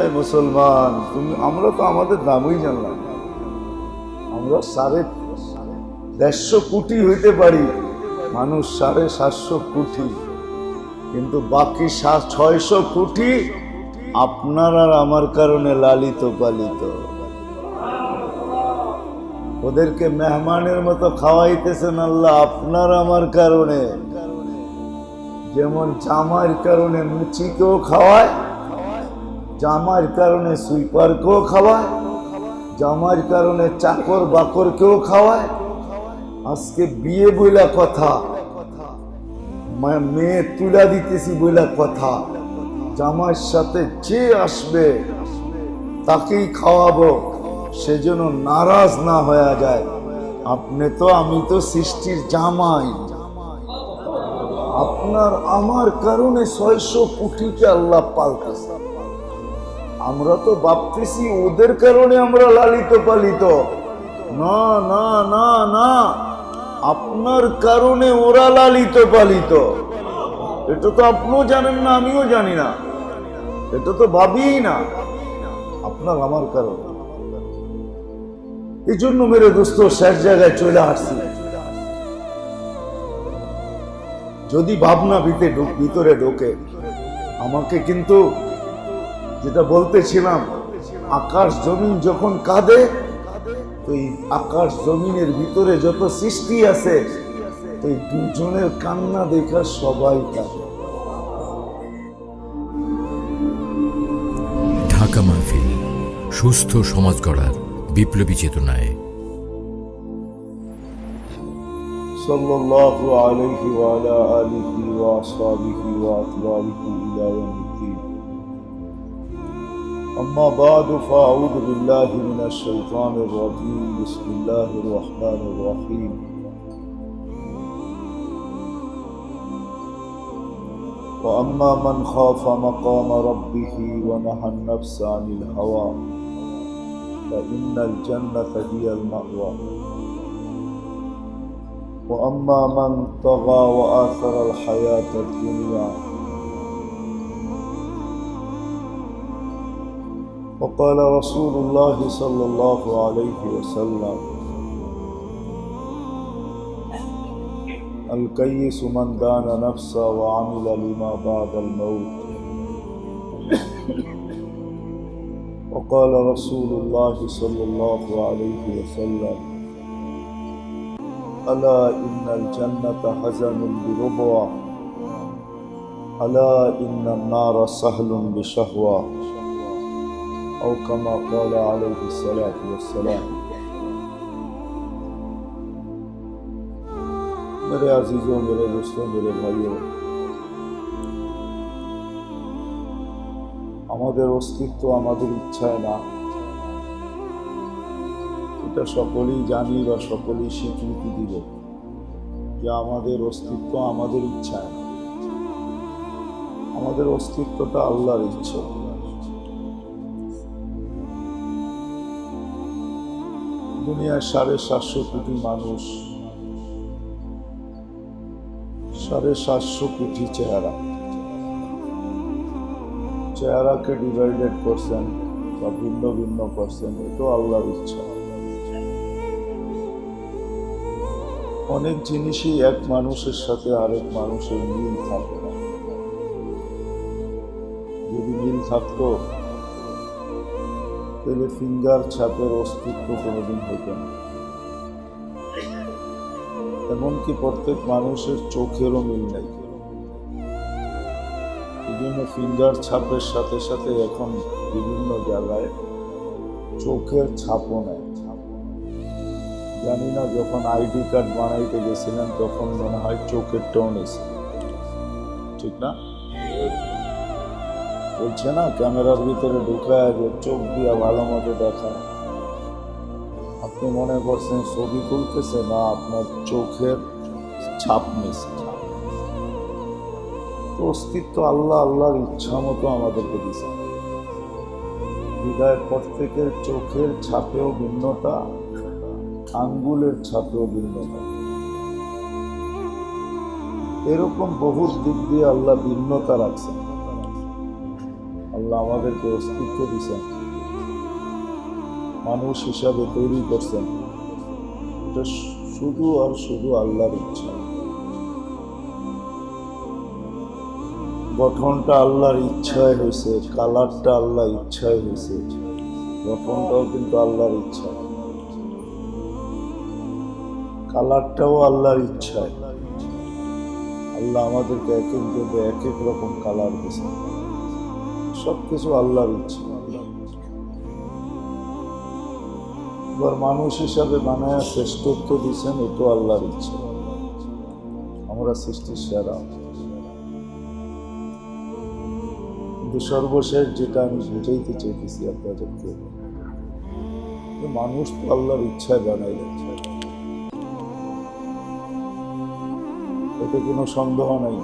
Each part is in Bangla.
এই মুসলমান, তুমি আমরা তো আমাদের দামই জানলাম আমরা সাড়ে দেড়শো কোটি হইতে পারি। মানুষ সাড়ে সাতশো কোটি। কিন্তু বাকি ছয়শো কোটি আপনার আর আমার কারণে লালিত, পালিত। ওদেরকে মেহমানের মতো খাওয়াইতেছেন আল্লাহ, আপনার আমার কারণে। যেমন জামার কারণে মুচিকেও খাওয়ায় জামার কারণে সুইপারকেও খাওয়ায় জামার কারণে চাকর বাকরকেও খাওয়ায়। আজকে বিয়ে বইলা কথা মেয়ে তুলা দিতেছি বইলা কথা। জামার সাথে যে আসবে, তাকেই খাওয়াবো, সেজন্য নারাজ না হয়ে যায়। আপনি তো, আমি তো সৃষ্টির জামাই। আপনার আমার কারণে ছয়শো কোটিকে আল্লাহ পালতেছে। আমরা তো ভাবতেছি ওদের কারণে আমরা লালিত পালিত। না না না না। আপনার কারণে ওরা লালিত পালিত। এটা তো আপনিও জানেন না, আমিও জানি না। এটা তো ভাবিই না। আপনার আমার কারণে। এই জন্য মেরে দোস্ত, শেষ জায়গায় চলে আসছি। যদি ভাবনা ভিতরে ঢুক- ভিতরে ঢোকে, আমাকে কিন্তু যেটা বলতেছিলাম আকাশ জমিন যখন কাঁদে তো এই আকাশ জমিনের ভিতরে যত সৃষ্টি আছে তো এই দুজনের কান্না দেখা সবাই কাঁদে ঢাকা মাহফিল সুস্থ সমাজ গড়ার বিপ্লবী চেতনায় صلى الله عليه وعلى آله وأصحابه وأتباعه إلى يوم الدين أما بعد فأعوذ بالله من الشيطان الرجيم. بسم الله الرحمن الرحيم. وأما من خاف مقام ربه ونهى النفس عن الهوى فإن الجنة هي المأوى. وأما من طغى وآثر الحياة الدنيا وقال رسول الله صلى الله عليه وسلم الكيس من دان نفسه وعمل لما بعد الموت. وقال رسول الله صلى الله عليه وسلم، ألا إن الجنة حزن بربوة ألا إن النار سهل بشهوة. أو كما قال عليه الصلاة والسلام मेरे अजीजों मेरे दोस्तों मेरे भाइयों আমাদের অস্তিত্ব আমাদের ইচ্ছায় না এটা সকলেই জানি বা সকলেই স্বীকৃতি দিব যে আমাদের অস্তিত্ব আমাদের ইচ্ছায় না আমাদের অস্তিত্বটা আল্লাহর ইচ্ছে দুনিয়ায় সাড়ে সাতশো কোটি মানুষ, সাড়ে সাতশো কোটি চেহারা। চেহারাকে ডিভাইডেড করছেন বা ভিন্ন ভিন্ন করছেন, এটাও আল্লাহর ইচ্ছা। অনেক জিনিসই এক মানুষের সাথে আরেক মানুষের মিল থাকে না। যদি মিল থাকতো তাহলে ফিঙ্গার ছাপের অস্তিত্ব কোনোদিন হতো না। এমনকি প্রত্যেক মানুষের চোখেরও মিল নাই। জন্য ফিঙ্গার ছাপের সাথে সাথে এখন বিভিন্ন জায়গায় চোখের ছাপও নেয় জানি না যখন আইডি কার্ড বানাইতে গেছিলেন তখন মনে হয় চোখের টোন এসে ঠিক না? বলছে না, ক্যামেরার ভিতরে ঢুকায় যে চোখ দিয়া ভালো মতো দেখায় আপনি মনে করছেন ছবি তুলতেছে? না, আপনার চোখের ছাপ নিছে তো অস্তিত্ব আল্লাহ, আল্লাহর ইচ্ছা মতো আমাদেরকে দিছে হৃদয় প্রত্যেকের চোখের ছাপেও ভিন্নতা, আঙ্গুলের ছাপেও ভিন্নতা। এরকম বহু দিক দিয়ে আল্লাহ ভিন্নতা রাখছেন। আল্লাহ আমাদেরকে অস্তিত্ব দিচ্ছেন মানুষ হিসাবে তৈরি করছেন। এটা শুধু আর শুধু আল্লাহর ইচ্ছা। গঠনটা আল্লাহর ইচ্ছায় হয়েছে, কালারটা আল্লাহ ইচ্ছায় হয়েছে। গঠনটাও কিন্তু আল্লাহর ইচ্ছা। কালারটাও আল্লাহর ইচ্ছায় আল্লাহ আমাদেরকে এক এক এক রকম কালার দিয়েছে সব কিছু আল্লাহর এবার মানুষ হিসাবে বানায় শ্রেষ্ঠত্ব দিচ্ছেন এটাও আল্লাহর ইচ্ছা। আমরা সৃষ্টির সেরা। কিন্তু সর্বশেষ যেটা আমি বুঝাইতে চাইতেছি আপনাদেরকে মানুষ তো আল্লাহর ইচ্ছায় বানাই যাচ্ছে এতে কোনো সন্দেহ নাই।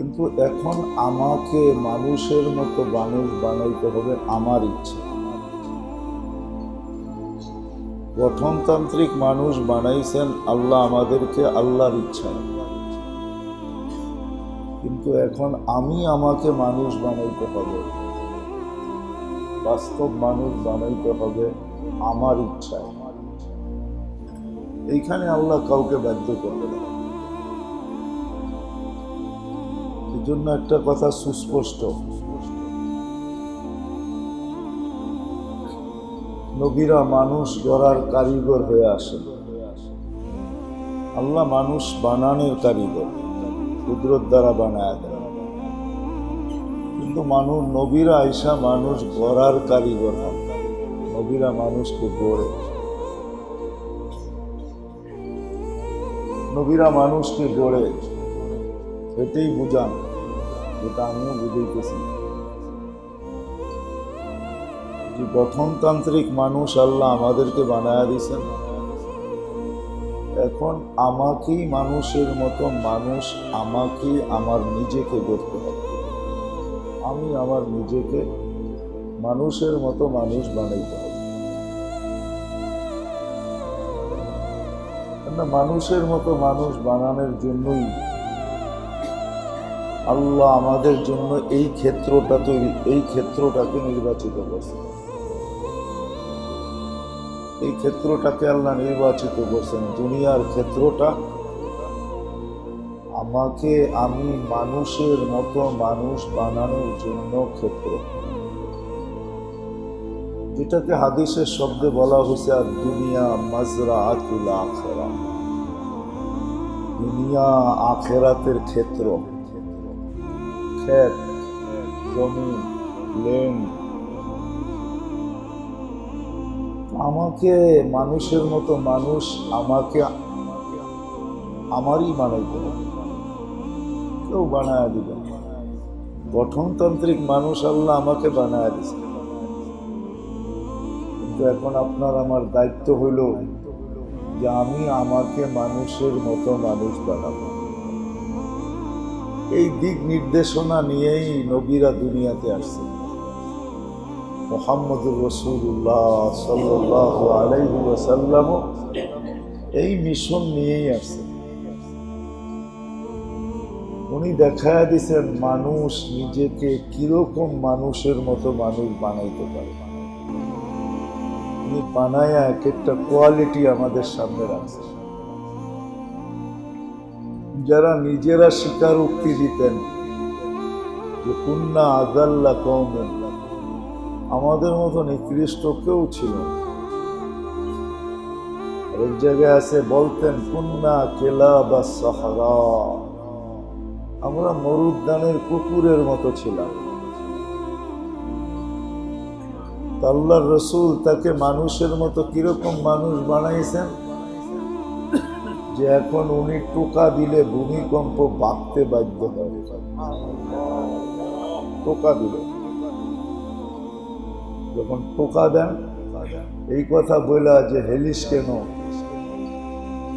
কিন্তু এখন আমাকে মানুষের মতো মানুষ বানাইতে হবে আমার ইচ্ছা। গঠনতান্ত্রিক মানুষ বানাইছেন আল্লাহ আমাদেরকে আল্লাহর ইচ্ছা কিন্তু এখন আমি আমাকে মানুষ বানাইতে হবে। বাস্তব মানুষ বানাইতে হবে আমার ইচ্ছায়। এইখানে আল্লাহ কাউকে বাধ্য করবে না। জন্য একটা কথা সুস্পষ্ট। নবীরা মানুষ গড়ার কারিগর হয়ে আসে আল্লাহ মানুষ বানানোর কারিগর, কুদরত দ্বারা বানায় দেয় কিন্তু মানুষ, নবীরা আইসা মানুষ গড়ার কারিগর হন। নবীরা মানুষকে গড়ে। নবীরা মানুষকে গড়ে। এটাই বুঝান। যেটা আমিও বুঝাইতেছি। যে গঠনতান্ত্রিক মানুষ আল্লাহ আমাদেরকে বানায়া দিয়েছেন। এখন আমাকেই মানুষের মতো মানুষ আমাকেই আমার নিজেকে গড়তে হবে। আমি আমার নিজেকে মানুষের মতো মানুষ বানাইতে হবে। মানুষের মতো মানুষ বানানোর জন্যই আল্লাহ আমাদের জন্য এই ক্ষেত্রটা তৈরি, এই ক্ষেত্রটাকে নির্বাচিত করছে। এই ক্ষেত্রটাকে আল্লাহ নির্বাচিত করছেন। দুনিয়ার ক্ষেত্রটা আমাকে আমি মানুষের মতো মানুষ বানানোর জন্য ক্ষেত্র। যেটাকে হাদিসের শব্দে বলা হয়েছে, আর দুনিয়া মাজরা আতুল আখেরা দুনিয়া আখেরাতের ক্ষেত্র। ক্ষেত, জমি ল্যান্ড আমাকে মানুষের মতো মানুষ আমাকে, আমারই বানাইতে হবে। কেউ বানায় দিবে গঠনতান্ত্রিক মানুষ আল্লাহ আমাকে বানায় দিছে কিন্তু এখন আপনার আমার দায়িত্ব হইল যে আমি আমাকে মানুষের মতো মানুষ বানাবো। এই দিক নির্দেশনা নিয়েই নবীরা দুনিয়াতে আসছে। মোহাম্মদুর রসুল্লাহ সাল্লাহ আলাইহি এই মিশন নিয়েই আসছে। উনি দেখায় দিছেন মানুষ নিজেকে কীরকম মানুষের মতো মানুষ বানাইতে পারে। উনি বানায়া এক একটা কোয়ালিটি আমাদের সামনে রাখছে। যারা নিজেরা স্বীকারোক্তি দিতেন যে, কুন্না আদাল্লা কৌমেন আমাদের মতো নিকৃষ্ট কেউ ছিল এক জায়গায় আছে, বলতেন, কুন্না কেলা বা সাহারা। আমরা মরুদ্যানের কুকুরের মতো ছিলাম। তা আল্লাহর রসুল তাকে মানুষের মতো কীরকম মানুষ বানাইছেন? যে এখন উনি টোকা দিলে ভূমিকম্প বাঁধতে বাধ্য হয়। টোকা দিলে। যখন টোকা দেন, এই কথা বলা যে হেলিস কেন?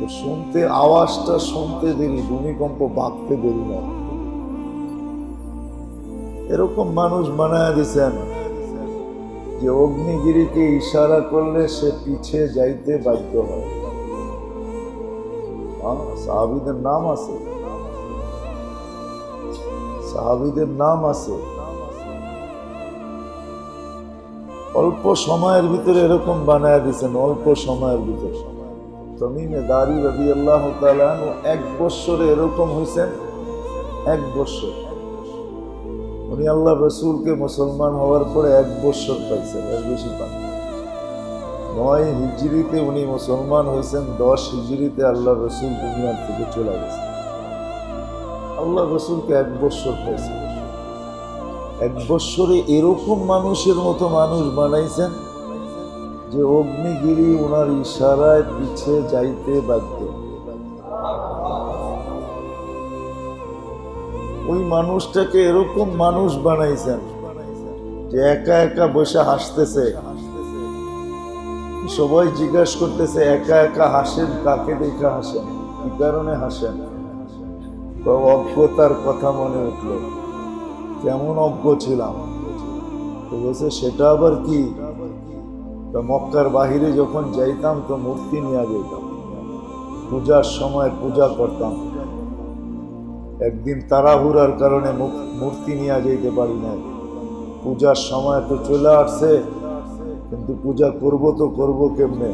শুনতে, আওয়াজটা শুনতে দেরি ভূমিকম্প বাঁধতে দেরি না। এরকম মানুষ বানায় দিছেন যে অগ্নিগিরিকে ইশারা করলে সে পিছিয়ে যাইতে বাধ্য হয়। সাহাবিদের নাম আছে। সাহাবিদের নাম আছে। অল্প সময়ের ভিতরে এরকম বানায় দিয়েছেন, অল্প সময়ের ভিতরে। তমিমে দারি রবি আল্লাহ এক বৎসরে এরকম হয়েছেন এক বৎসর। উনি আল্লাহ রসুলকে মুসলমান হওয়ার পরে এক বৎসর পাইছেন, এর বেশি নাই। নয় হিজড়িতে উনি মুসলমান হয়েছেন, দশ হিজড়িতে আল্লাহ রসুল দুনিয়ার থেকে চলে গেছেন। আল্লাহ রসুলকে এক বৎসর পাইছেন এক বৎসরে এরকম মানুষের মতো মানুষ বানাইছেন যে অগ্নিগিরি ওনার ইশারায় পিছে যাইতে বাধ্য। ওই মানুষটাকে এরকম মানুষ বানাইছেন যে একা একা বসে হাসতেছে। সবাই জিজ্ঞাসা করতেছে, একা একা হাসেন? কাকে দেখে হাসেন? কি কারণে হাসেন? অজ্ঞতার কথা মনে উঠল। কেমন অজ্ঞ ছিলাম? বলছে, সেটা আবার কি? মক্কার বাহিরে যখন যাইতাম, তো মূর্তি নিয়ে যেতাম। পূজার সময় পূজা করতাম। একদিন তাড়াহুড়ার কারণে মূর্তি নিয়ে যেতে পারি না পূজার সময় তো চলে আসছে। কিন্তু পূজা করব তো করব কেমনে?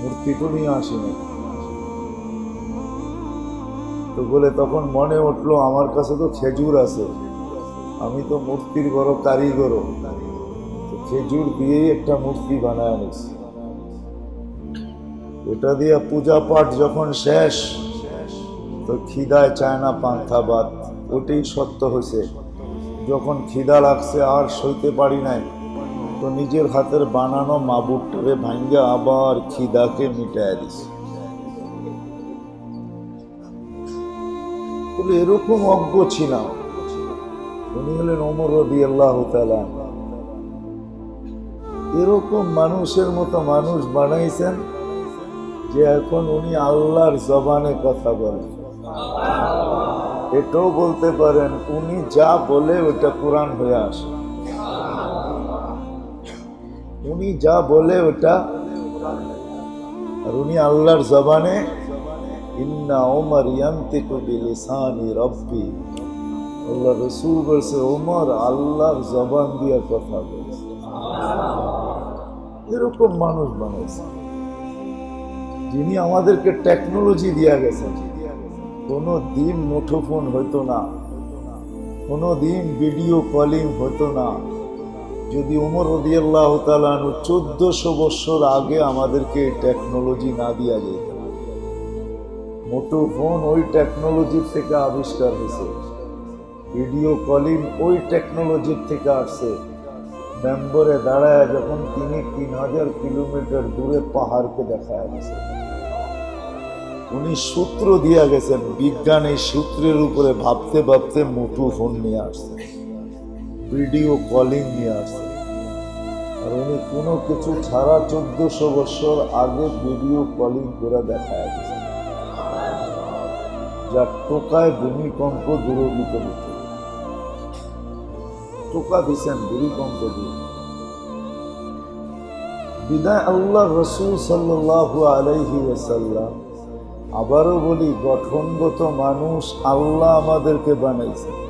মূর্তি তো নিয়ে আসিনি। তো বলে তখন মনে উঠল, আমার কাছে তো খেজুর আছে। আমি তো মূর্তির বড় কারিগর খেজুর দিয়েই একটা মূর্তি বানায় আনিস ওটা দিয়ে পূজা পাঠ যখন শেষ, তো খিদায় চায় না পান্থা বাদ। ওটাই সত্য হয়েছে। যখন খিদা লাগছে আর সইতে পারি নাই তো নিজের হাতের বানানো মাবুরটারে ভাঙ্গে আবার খিদাকে মিটায় দিছে। এরকম অজ্ঞ ছিলাম। উনি হলেন অমর রবি আল্লাহ এরকম মানুষের মতো মানুষ বানাইছেন যে এখন উনি আল্লাহর জবানে কথা বলেন। এটাও বলতে পারেন, উনি যা বলে ওটা কোরআন হয়ে আসে। উনি যা বলে ওটা। আর উনি আল্লাহর জবানে, ইন্না ওমর ইয়ান্তিকু বিলিসানি রব্বি। আল্লাহ রসুল বলছে ওমর আল্লাহর জবান দিয়ে কথা বলছে। এরকম মানুষ বানাইছে। যিনি আমাদেরকে টেকনোলজি দিয়া গেছেন। কোনো দিন মুঠোফোন হতো না। কোনো দিন ভিডিও কলিং হতো না। যদি উমর রদিয়াল্লাহ তালানু চোদ্দশো বৎসর আগে আমাদেরকে টেকনোলজি না দিয়া যেত মুঠোফোন ওই টেকনোলজির থেকে আবিষ্কার হয়েছে ভিডিও কলিং ওই টেকনোলজির থেকে আসছে মেম্বরে দাঁড়ায় যখন তিনি তিন হাজার কিলোমিটার দূরে পাহাড়কে দেখা গেছে। উনি সূত্র দিয়া গেছেন, বিজ্ঞান এই সূত্রের উপরে ভাবতে ভাবতে মুঠো ফোন নিয়ে আসছে। ভিডিও কলিং নিয়ে আসছে আর উনি কোনো কিছু ছাড়া চোদ্দশো বছর আগে ভিডিও কলিং করে দেখা গেছে যা টোকায় ভূমিকম্প দূরীভূত হতো। টোকা দিছেন ভূমিকম্প দিয়ে। বিদায় আল্লাহ রসুল সাল্লাহ আলাইহি ওয়াসাল্লাম। আবারও বলি, গঠনগত মানুষ আল্লাহ আমাদেরকে বানাইছে।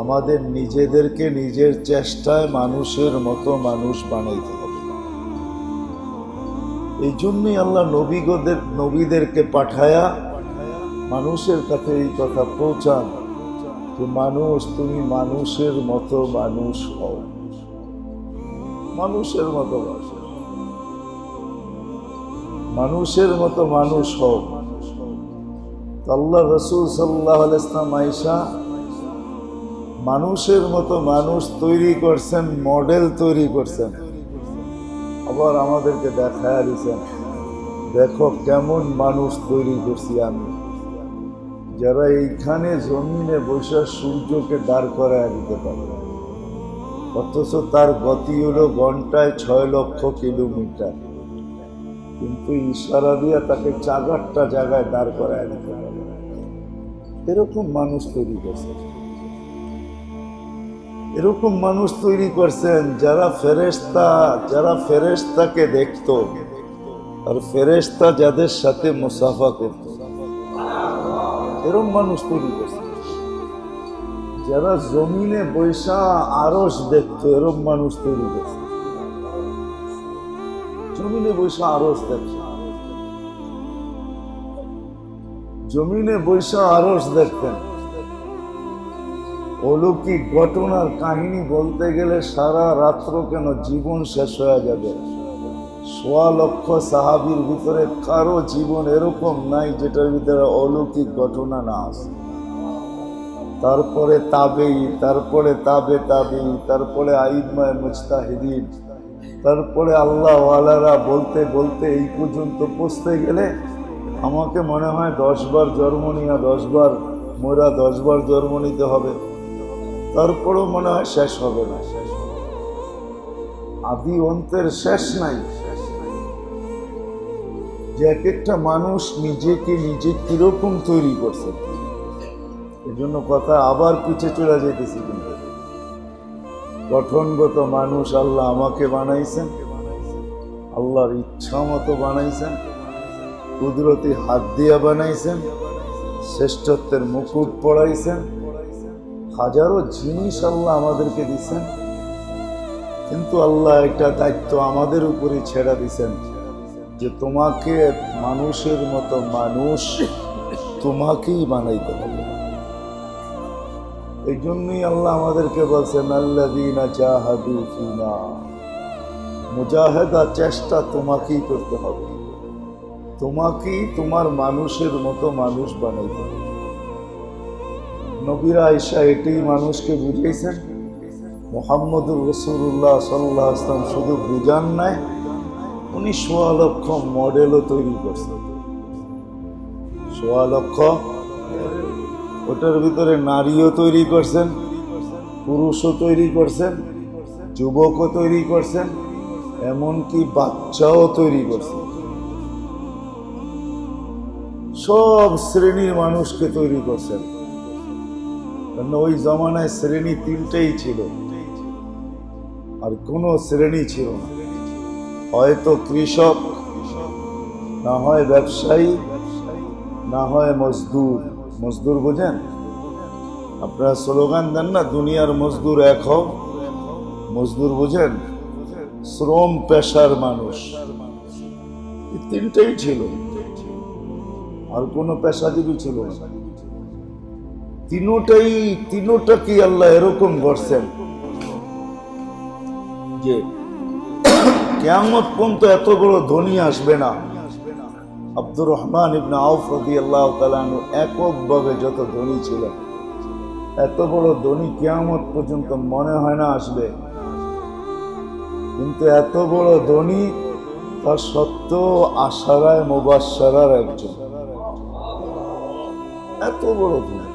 আমাদের নিজেদেরকে নিজের চেষ্টায় মানুষের মতো মানুষ বানাইতে হবে। এই জন্যই আল্লাহ নবীগদের, নবীদেরকে পাঠায়া মানুষের কাছে এই কথা পৌঁছান যে মানুষ, তুমি মানুষের মতো মানুষ হও। মানুষের মতো মানুষের মতো মানুষ তো আল্লাহ রসুল সাল্লাহ ইসলাম আইসা মানুষের মতো মানুষ তৈরি করছেন মডেল তৈরি করছেন। আবার আমাদেরকে দেখায় দিচ্ছেন দেখো কেমন মানুষ তৈরি করছি আমি। যারা এইখানে জমিনে বসে সূর্যকে দাঁড় করায় দিতে পারে। অথচ তার গতি হলো ঘন্টায় ছয় লক্ষ কিলোমিটার। কিন্তু ইশারা দিয়ে তাকে চাগারটা জায়গায় দাঁড় করায় দিতে পারে। এরকম মানুষ তৈরি করছে। এরকম মানুষ তৈরি করছেন যারা ফেরেস্তা যারা ফেরেস্তাকে দেখতো আর ফেরেস্তা যাদের সাথে মুসাফা করত। এরকম মানুষ তৈরি করছে। যারা জমিনে বৈশা আরস দেখতো এরম মানুষ তৈরি করছে। জমিনে বৈশা আরস দেখতো জমিনে বৈশা আরস দেখতেন। অলৌকিক ঘটনার কাহিনী বলতে গেলে সারা রাত্র কেন জীবন শেষ হয়ে যাবে? সোয়া লক্ষ সাহাবির ভিতরে কারও জীবন এরকম নাই যেটার ভিতরে অলৌকিক ঘটনা না আসে তারপরে তাবেই, তারপরে তাবে তাবেই, তারপরে আইদমায় মুস্তাহিদিন তারপরে আল্লাহ ওয়ালারা বলতে বলতে এই পর্যন্ত পৌঁছতে গেলে আমাকে মনে হয় দশবার জন্ম নিয়া দশবার মোরা দশবার জন্ম নিতে হবে। তারপরেও মনে হয় শেষ হবে না, শেষ আদি অন্তের শেষ নাই যে এক একটা মানুষ নিজেকে নিজে কীরকম তৈরি করছে এই জন্য কথা আবার পিছে চলে যেতেছি কিন্তু। গঠনগত মানুষ আল্লাহ আমাকে বানাইছেন, আল্লাহর ইচ্ছা মতো বানাইছেন, কুদরতি হাত দিয়া বানাইছেন, শ্রেষ্ঠত্বের মুকুট পড়াইছেন হাজারো জিনিস আল্লাহ আমাদেরকে দিছেন, কিন্তু আল্লাহ একটা দায়িত্ব আমাদের উপরে ছেড়া দিছেন, যে তোমাকে মানুষের মতো মানুষ তোমাকেই বানাইতে হবে এই জন্যই আল্লাহ আমাদেরকে বলছেন আল্লাদিনা জাহাদু ফিনা। মুজাহেদা চেষ্টা তোমাকেই করতে হবে। তোমাকেই তোমার মানুষের মতো মানুষ বানাইতে হবে নবীরা আয়সা এটাই মানুষকে বুঝাইছেন মোহাম্মদুর রসুল্লাহ সাল্লাহ আসলাম শুধু বুঝান নাই, উনি সোয়া লক্ষ মডেলও তৈরি করছেন। সোয়া লক্ষ ওটার ভিতরে নারীও তৈরি করছেন, পুরুষও তৈরি করছেন, যুবকও তৈরি করছেন, এমনকি বাচ্চাও তৈরি করছেন। সব শ্রেণির মানুষকে তৈরি করছেন। ওই জমানায় শ্রেণি তিনটেই ছিল। আর কোনো শ্রেণি ছিল না। হয়তো কৃষক, না হয় ব্যবসায়ী, না হয় মজদুর। মজদুর বোঝেন? আপনারা স্লোগান দেন না, দুনিয়ার মজদুর এক হোক মজদুর বোঝেন? শ্রম পেশার মানুষ। তিনটেই ছিল। আর কোনো পেশাজীবী ছিল না। তিনোটাই, তিনোটা কি আল্লাহ এরকম করছেন? যে কেমন পর্যন্ত এত বড় ধনী আসবে না। আব্দুর রহমান ইবনে আউফ তাআলা আনহু এককভাবে যত ধনী ছিলেন, এত বড় ধনী কিয়ামত পর্যন্ত মনে হয় না আসবে। কিন্তু এত বড় ধনী তার সত্ত্বেও আশারায়, মুবাশশারার একজন। এত বড় ধনী।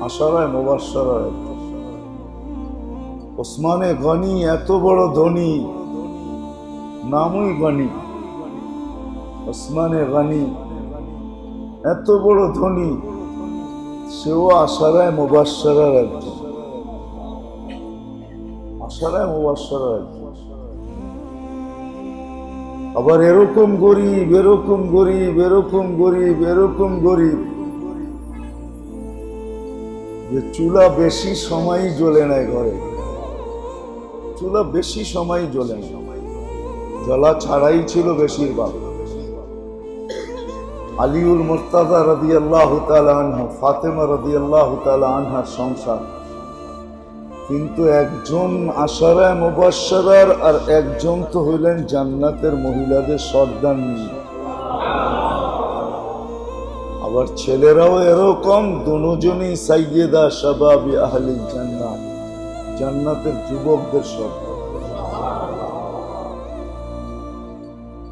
আশারায় একজন ওসমানে গনি এত বড় ধনী, নামই গনি। ওসমানে গনি এত বড় ধনী, সেও আশারায় মুবাশশারার একজন। আশারায় মুবাশশারার একজন। আবার এরকম গরিব এরকম গরিব এরকম গরিব এরকম গরিব। যে চুলা বেশি সময় জ্বলে নাই ঘরে। চুলা বেশি সময় জ্বলে না জ্বলা ছাড়াই ছিল বেশিরভাগ। আলিউল মুর্তাদা রদি আল্লাহ আনহা, ফাতেমা রদি আল্লাহ আনহার সংসার। কিন্তু একজন আশারায় মুবাশশারার আর একজন তো হইলেন জান্নাতের মহিলাদের সর্দানি আবার ছেলেরাও এরকম, দুজনই সাইয়েদা শাবাবি আহলি জান্নাত। জান্নাতের যুবকদের সর্দার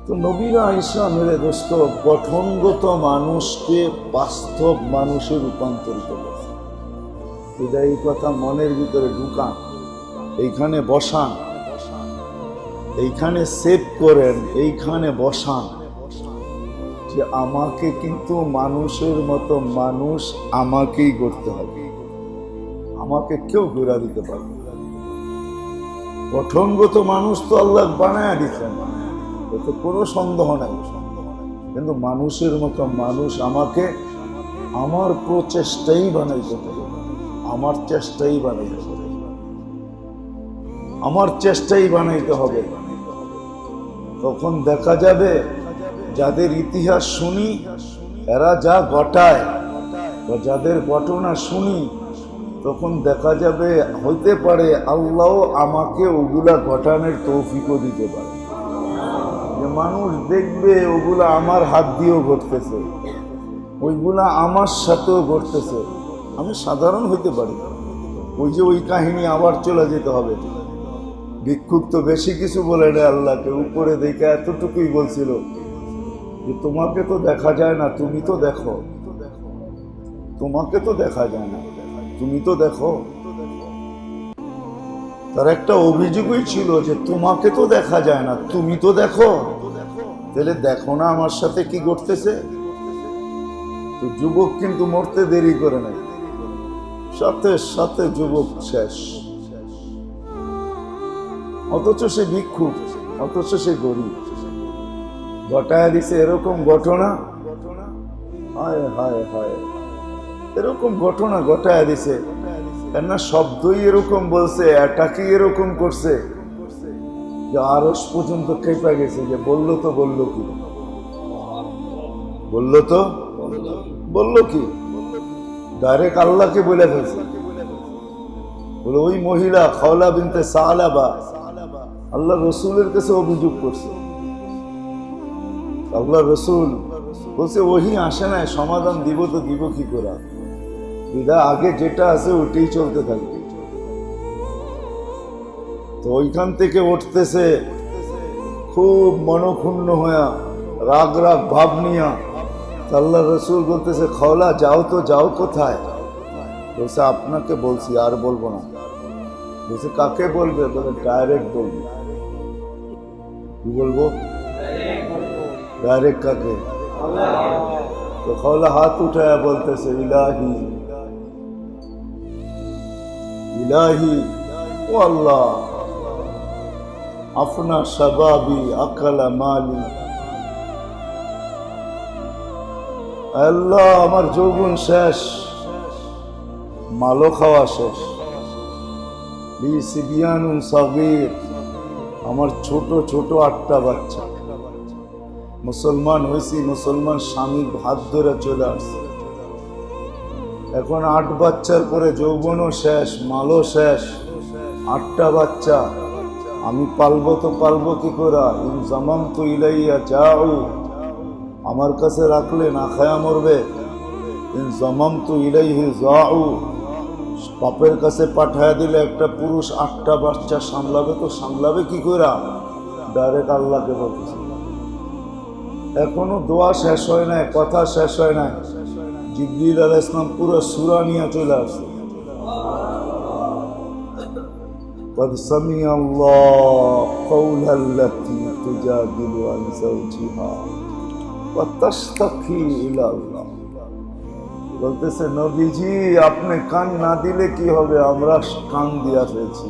তো নবীরা আইসা মেরে দোস্ত গঠনগত মানুষকে বাস্তব মানুষে রূপান্তরিত করছে। এটা এই কথা মনের ভিতরে ঢুকান, এইখানে বসান, এইখানে সেভ করেন, এইখানে বসান। যে আমাকে কিন্তু মানুষের মতো মানুষ আমাকেই করতে হবে। আমাকে কেউ ঘুরা দিতে পারবে। গঠনগত মানুষ তো আল্লাহ বানায় দিচ্ছেন এতে কোনো সন্দেহ নাই। কিন্তু মানুষের মতো মানুষ আমাকে আমার প্রচেষ্টাই বানাইতে হবে। আমার চেষ্টাই বানাইতে হবে। আমার চেষ্টাই বানাইতে হবে। তখন দেখা যাবে যাদের ইতিহাস শুনি, এরা যা ঘটায় বা যাদের ঘটনা শুনি, তখন দেখা যাবে, হইতে পারে আল্লাহ আমাকে ওগুলা ঘটানোর তৌফিকও দিতে পারে। যে মানুষ দেখবে, ওগুলা আমার হাত দিয়েও ঘটতেছে, ওইগুলা আমার সাথেও ঘটতেছে। আমি সাধারণ হইতে পারি। ওই যে ওই কাহিনী আবার চলে যেতে হবে। তো বেশি কিছু বলে না আল্লাহকে, উপরে দেখে এতটুকুই বলছিল। যে তোমাকে তো দেখা যায় না, তুমি তো দেখো। তোমাকে তো দেখা যায় না। তুমি তো দেখো। তার একটা অভিযোগই ছিল যে তোমাকে তো দেখা যায় না, তুমি তো দেখো। তাহলে দেখো না আমার সাথে কি ঘটতেছে? তো যুবক কিন্তু মরতে দেরি করে নাই। সাথে সাথে যুবক শেষ। অথচ সে ভিক্ষুক, অথচ সে গরিব। ঘটায় দিছে, এরকম ঘটনা? এরকম ঘটনা ঘটায় দিছে। কেননা শব্দই এরকম বলছে এটাকে এরকম করছে। যে আরস পর্যন্ত কেঁপে গেছে, যে বলল তো বলল কি? বলল তো বলল কি? ডাইরেক্ট আল্লাহকে বলে ফেলছে। বলে, ওই মহিলা খাওলা বিনতে সালাবা। আল্লাহ রসুলের কাছে অভিযোগ করছে। আল্লাহ রসুল বলছে, ওহি আসে নাই, সমাধান দিব তো দিব কি করে? বিদা আগে যেটা আছে ওইটাই চলতে থাকবে। তো ওইখান থেকে উঠতেছে, খুব মনক্ষুণ্ণ হইয়া, রাগ রাগ ভাব নিয়া। আল্লাহ রসুল বলতেছে, খাওলা, যাও তো, যাও কোথায়? বলছে, আপনাকে বলছি, আর বলব না। বলছে, কাকে বলবে? বলে, ডাইরেক্ট বলবে। কি বলব? তো হাত উঠায়া বলতেছে, ইলাহি। ইলাহি, ও আল্লাহ। আকালা মালি। আল্লাহ, আমার যৌবন শেষ। মালো খাওয়া শেষ। আমার ছোট ছোট আটটা বাচ্চা। মুসলমান হয়েছি, মুসলমান স্বামীর হাত ধরে চলে আসছে। এখন আট বাচ্চার পরে যৌবনও শেষ, মালও শেষ, আটটা বাচ্চা। আমি পালবো তো পালবো কি করা? ইন তো ইলাইয়া যাও আমার কাছে রাখলে না খায়া মরবে। ইন জামাম তো ইলাইহি যাও বাপের কাছে পাঠায় দিলে একটা পুরুষ আটটা বাচ্চা সামলাবে তো সামলাবে কি করা? ডাইরেক্ট আল্লাহকে বলতেছে। এখনো দোয়া শেষ হয় নাই কথা শেষ হয় নাই জিবরিল আলাহ ইসলাম পুরো সুরা নিয়ে চলে আসছে قد سمع الله قول التي تجادل عن زوجها وتشتكي إلى الله বলতেছে নবীজি আপনি কান না দিলে কি হবে আমরা কান দিয়া ফেলছি